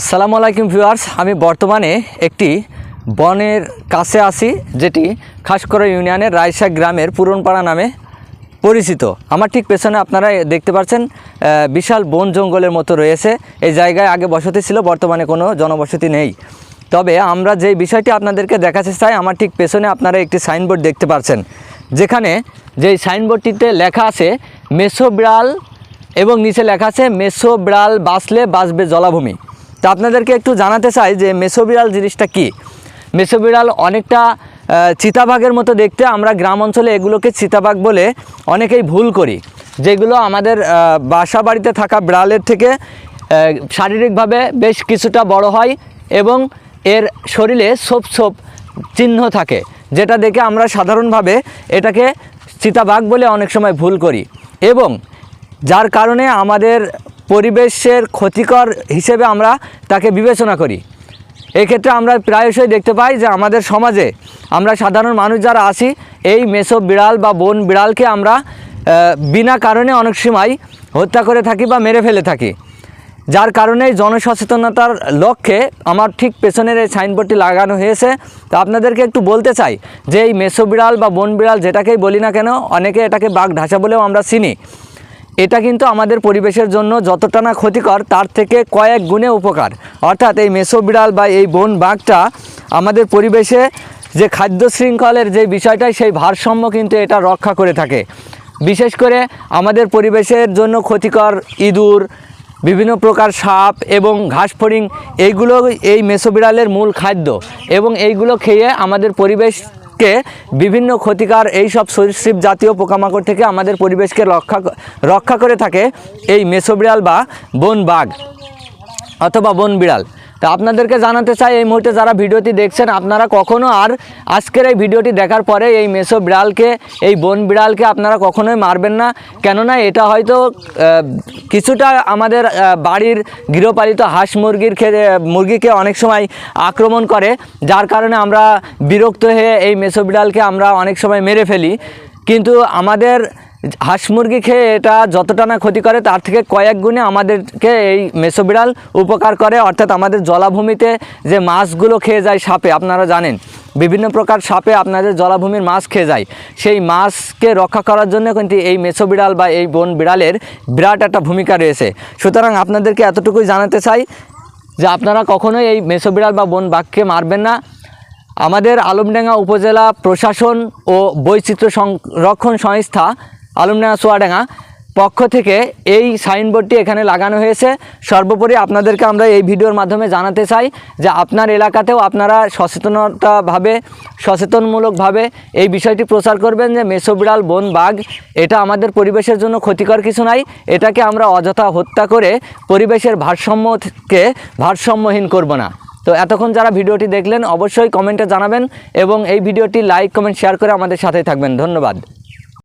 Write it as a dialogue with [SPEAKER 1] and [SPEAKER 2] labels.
[SPEAKER 1] আসসালামু আলাইকুম ভিউয়ার্স, আমি বর্তমানে একটি বনের কাছে আছি, যেটি খাসকরা ইউনিয়নের রায়শা গ্রামের পুরনপাড়া নামে পরিচিত। আমার ঠিক পেছনে আপনারা দেখতে পাচ্ছেন বিশাল বন জঙ্গলের মতো রয়েছে। এই জায়গায় আগে বসতি ছিল, বর্তমানে কোনো জনবসতি নেই। তবে আমরা যে বিষয়টি আপনাদেরকে দেখাতে চাই, আমার ঠিক পেছনে আপনারা একটি সাইনবোর্ড দেখতে পাচ্ছেন। যেখানে যেই সাইনবোর্ডটিতে লেখা আছে মেসো বিড়াল এবং নিচে লেখা আছে মেসো বিড়াল বাঁচলে বাঁচবে জলাভূমি। তা আপনাদেরকে একটু জানাতে চাই যে মেসো বিড়াল জিনিসটা কী? মেসো বিড়াল অনেকটা চিতাবাঘের মতো দেখতে। আমরা গ্রাম অঞ্চলে এগুলোকে চিতাবাঘ বলে অনেকেই ভুল করি। যেগুলো আমাদের বাসা বাড়িতে থাকা বিড়ালের থেকে শারীরিকভাবে বেশ কিছুটা বড় হয় এবং এর শরীরে সোপ সোপ চিহ্ন থাকে, যেটা দেখে আমরা সাধারণভাবে এটাকে চিতাবাঘ বলে অনেক সময় ভুল করি। এবং যার কারণে আমাদের পরিবেশের ক্ষতিকর হিসেবে আমরা তাকে বিবেচনা করি। এক্ষেত্রে আমরা প্রায়শই দেখতে পাই যে আমাদের সমাজে আমরা সাধারণ মানুষ যারা আছি, এই মেসো বিড়াল বা বন বিড়ালকে আমরা বিনা কারণে অনেক সময় হত্যা করে থাকি বা মেরে ফেলে থাকি। যার কারণে জনসচেতনতার লক্ষ্যে আমার ঠিক পেছনের এই সাইনবোর্ডটি লাগানো হয়েছে। তো আপনাদেরকে একটু বলতে চাই যে এই মেসো বিড়াল বা বন বিড়াল যেটাকেই বলি না কেন, অনেকে এটাকে বাঘ ঢাসা বলেও আমরা চিনি। এটা কিন্তু আমাদের পরিবেশের জন্য যতটা না ক্ষতিকর, তার থেকে কয়েক গুণে উপকার। অর্থাৎ এই মেসো বিড়াল বা এই বন বাঘটা আমাদের পরিবেশে যে খাদ্য শৃঙ্খলের যে বিষয়টাই সেই ভারসাম্য কিন্তু এটা রক্ষা করে থাকে। বিশেষ করে আমাদের পরিবেশের জন্য ক্ষতিকর ইঁদুর, বিভিন্ন প্রকার সাপ এবং ঘাস ফড়িং এইগুলো এই মেসো বিড়ালের মূল খাদ্য এবং এইগুলো খেয়ে আমাদের পরিবেশকে বিভিন্ন ক্ষতিকার এই সব সরীসৃপ জাতীয় পোকামাকড় থেকে আমাদের পরিবেশকে রক্ষা রক্ষা করে থাকে এই মেসোবিড়াল বা বন বাঘ অথবা বন বিড়াল তা আপনাদেরকে জানাতে চাই, এই মুহূর্তে যারা ভিডিওটি দেখছেন, আপনারা কখনো আর আজকের এই ভিডিওটি দেখার পরে এই মেসো বিড়ালকে, এই বন বিড়ালকে আপনারা কখনোই মারবেন না। কেননা এটা হয়তো কিছুটা আমাদের বাড়ির গৃহপালিত হাঁস মুরগির মুরগিকে অনেক সময় আক্রমণ করে, যার কারণে আমরা বিরক্ত হয়ে এই মেসো বিড়ালকে আমরা অনেক সময় মেরে ফেলি। কিন্তু আমাদের হাঁস মুরগি খেয়ে এটা যতটা না ক্ষতি করে, তার থেকে কয়েক গুণে আমাদেরকে এই মেসো বিড়াল উপকার করে। অর্থাৎ আমাদের জলাভূমিতে যে মাছগুলো খেয়ে যায় সাপে, আপনারা জানেন। বিভিন্ন প্রকার সাপে আপনাদের জলাভূমির মাছ খেয়ে যায়। সেই মাছকে রক্ষা করার জন্য কিন্তু এই মেসো বিড়াল বা এই বন বিড়ালের বিরাট একটা ভূমিকা রয়েছে। সুতরাং আপনাদেরকে এতটুকুই জানাতে চাই যে আপনারা কখনোই এই মেসো বিড়াল বা বন বাঘকে মারবেন না। আমাদের আলমডাঙ্গা উপজেলা প্রশাসন ও বৈচিত্র্য সংরক্ষণ সংস্থা আলমডাঙ্গা চুয়াডাঙ্গা পক্ষ থেকে এই সাইনবোর্ডটি এখানে লাগানো হয়েছে। সর্বোপরি আপনাদেরকে আমরা এই ভিডিওর মাধ্যমে জানাতে চাই যে আপনার এলাকাতেও আপনারা সচেতনতাভাবে, সচেতনমূলকভাবে এই বিষয়টি প্রচার করবেন যে মেসো বিড়াল, বন বাঘ, এটা আমাদের পরিবেশের জন্য ক্ষতিকর কিছু নাই। এটাকে আমরা অযথা হত্যা করে পরিবেশের ভারসাম্যকে ভারসাম্যহীন করব না। তো এতক্ষণ যারা ভিডিওটি দেখলেন অবশ্যই কমেন্টে জানাবেন এবং এই ভিডিওটি লাইক, কমেন্ট, শেয়ার করে আমাদের সাথে থাকবেন। ধন্যবাদ।